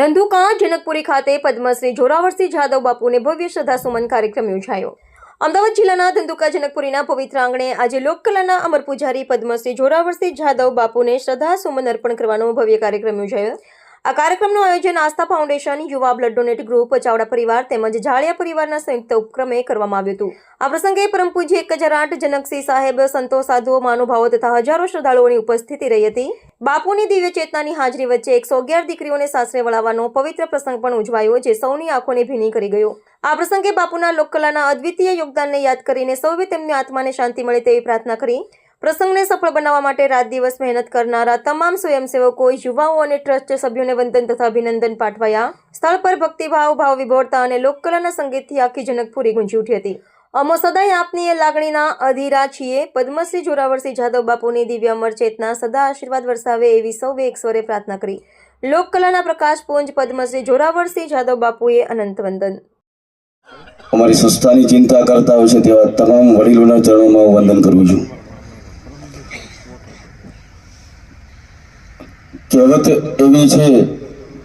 ધંધુકા જનકપુરી ખાતે પદ્મશ્રી જોરાવરસિંહ જાદવ બાપુને ભવ્ય શ્રદ્ધાસુમન કાર્યક્રમ યોજાયો. અમદાવાદ જિલ્લાના ધંધુકા જનકપુરીના પવિત્ર આંગણે આજે લોકકલાના અમર પૂજારી પદ્મશ્રી જોરાવરસિંહ જાદવ બાપુને શ્રદ્ધાસુમન અર્પણ કરવાનો ભવ્ય કાર્યક્રમ યોજાયો. આ કાર્યક્રમનું આયોજન આસ્થા ફાઉન્ડેશન યુવા બ્લડ ડોનેટ ગ્રુપ, ચાવડા પરિવાર તેમજ જાળિયા પરિવારના સંયુક્ત ઉપક્રમે કરવામાં આવ્યું હતું. આ પ્રસંગે પરમ પૂજ્ય એક હજાર આઠ જનકસિંહ સાહેબ સંતો સાધુઓ, મહાનુભાવો તથા હજારો શ્રદ્ધાળુઓની ઉપસ્થિતિ રહી હતી. બાપુની દિવ્ય ચેતનાની હાજરી વચ્ચે એકસો અગિયાર દીકરીઓને સાસરે વળાવવાનો પવિત્ર પ્રસંગ પણ ઉજવાયો, જે સૌની આંખોને ભીની કરી ગયો. આ પ્રસંગે બાપુના લોકકલાના અદ્વિતીય યોગદાનને યાદ કરીને સૌએ તેમની આત્માને શાંતિ મળે તેવી પ્રાર્થના કરી. પ્રસંગને સફળ બનાવવા માટે રાત દિવસ મહેનત કરનારા તમામ સ્વયંસેવકો, યુવાઓ અને ટ્રસ્ટ સભ્યોને વંદન તથા અભિનંદન પાઠવાયા. સ્થળ પર ભક્તિભાવ, ભાવ વિભોરતા અને લોકકલાના સંગીતથી આખી જનકપુરી ગુંજી ઉઠી હતી. અમો સદાય આપની એ લાગણીના અધીરા છીએ. પદ્મશ્રી જોરાવરસિંહ જાદવ બાપુની દિવ્ય અમર ચેતના સદા આશીર્વાદ વરસાવે એવી સૌએ એક સ્વરે પ્રાર્થના કરી. લોકકલાના પ્રકાશપુંજ પદ્મશ્રી જોરાવરસિંહ જાદવ બાપુએ અનંત વંદન. અમારી સંસ્થાની ચિંતા કરતા હોય છે તેવા તમામ વડીલોના ચરણોમાં વંદન કરું છું. કહેવત એવી છે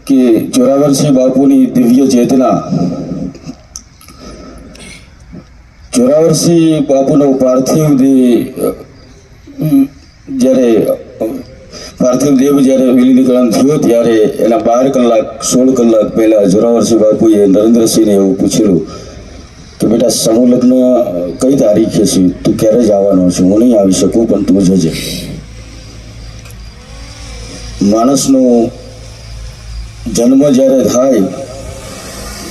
કે જોરાવરસિંહ બાપુની દિવ્ય ચેતના. જોરાવરસિંહ બાપુનો પાર્થિવ દેહ જ્યારે, પાર્થિવ દેવ જ્યારે વિલીનીકરણ થયો ત્યારે એના બાર કલાક, સોળ કલાક પહેલા જોરાવરસિંહ બાપુએ નરેન્દ્રસિંહને એવું પૂછેલું કે બેટા, સમૂહ લગ્ન કઈ તારીખે છે? તું ક્યારે જવાનો છું? હું નહીં આવી શકું, પણ તું જજે. માણસનો જન્મ જ્યારે થાય,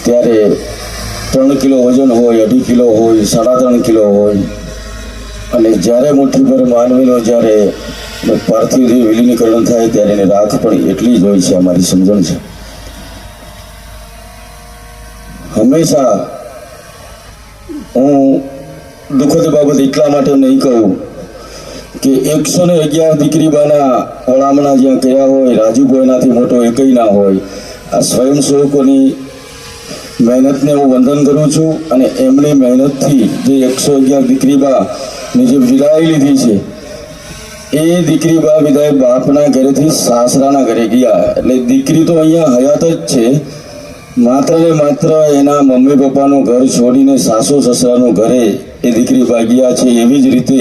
ત્યારે ત્રણ કિલો વજન હોય, અઢી કિલો હોય, સાડા ત્રણ કિલો હોય. અને જ્યારે મુઠ્ઠી પર માનવીનો જ્યારે પાર્થિવ દેહ વિલીનીકરણ થાય, ત્યારે એની રાખ પણ એટલી જ હોય છે, અમારી સમજણ છે. હંમેશા હું દુઃખદ બાબત એટલા માટે નહીં કહું કે એકસો ને અગિયાર દીકરી બાના વળામણા જ્યાં કર્યા હોય, રાજુભાઈ એનાથી મોટો એકય ના હોય. આ સ્વયંસેવકોની મહેનતને હું વંદન કરું છું અને એમની મહેનતથી જે એકસો અગિયાર દીકરી બાની જે વિદાય લીધી છે, એ દીકરી બા વિદાય બાપના ઘરેથી સાસરાના ઘરે ગયા. એટલે દીકરી તો અહીંયા હયાત જ છે. માત્ર ને માત્ર એના મમ્મી પપ્પાનું ઘર છોડીને સાસુ સસરાનું ઘરે એ દીકરી ભાગ્યા છે. એવી જ રીતે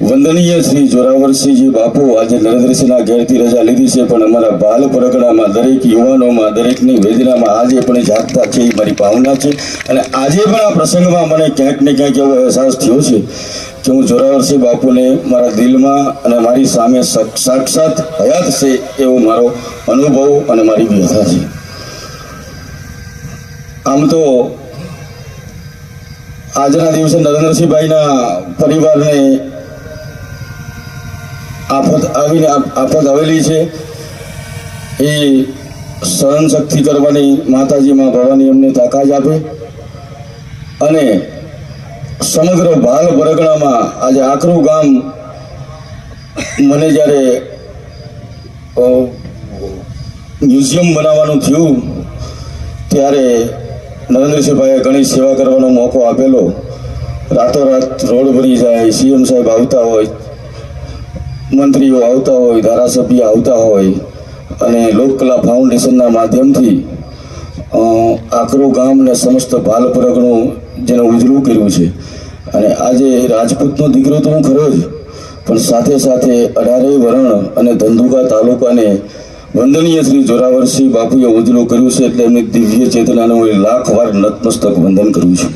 વંદનીય શ્રી જોરાવરસિંહજી બાપુ આજે નરેન્દ્રસિંહના ઘેરથી રજા લીધી છે, પણ અમારા બાલ પરગણામાં દરેક યુવાનોમાં, દરેકની વેદનામાં આજે પણ જાગતા છે, એ મારી ભાવના છે. અને આજે પણ આ પ્રસંગમાં મને ક્યાંક ને ક્યાંક એવો અહેસાસ થયો છે કે હું જોરાવરસિંહ બાપુને મારા દિલમાં અને મારી સામે સાક્ષાત હયાત છે એવો મારો અનુભવ અને મારી વ્યથા છે. આમ તો આજના દિવસે નરેન્દ્રસિંહભાઈના પરિવારને આફત આવીને આફત આવેલી છે. એ સહન શક્તિ કરવાની માતાજીમાં ભવાની અમને તાકાત આપે. અને સમગ્ર ભાલ પરગણામાં આજે આકરું ગામ મને જ્યારે મ્યુઝિયમ બનાવવાનું થયું, ત્યારે નરેન્દ્રસિંહભાઈએ ઘણી સેવા કરવાનો મોકો આપેલો. રાતોરાત રોડ ભરી જાય, સીએમ સાહેબ આવતા હોય મંત્રીઓ આવતા હોય, ધારાસભ્ય આવતા હોય અને લોકકલા ફાઉન્ડેશનના માધ્યમથી આકરો ગામ ને સમસ્ત બાલ પરગણું જેને ઉજળું કર્યું છે. અને આજે રાજપૂતનો દીકરો તો હું ખરો જ, પણ સાથે સાથે અઢારેય વરણ અને ધંધુકા તાલુકાને વંદનીય શ્રી જોરાવરસિંહ બાપુએ ઉજળું કર્યું છે એટલે એમની દિવ્ય ચેતનાનું લાખ વાર નતમસ્તક વંદન કરું છું.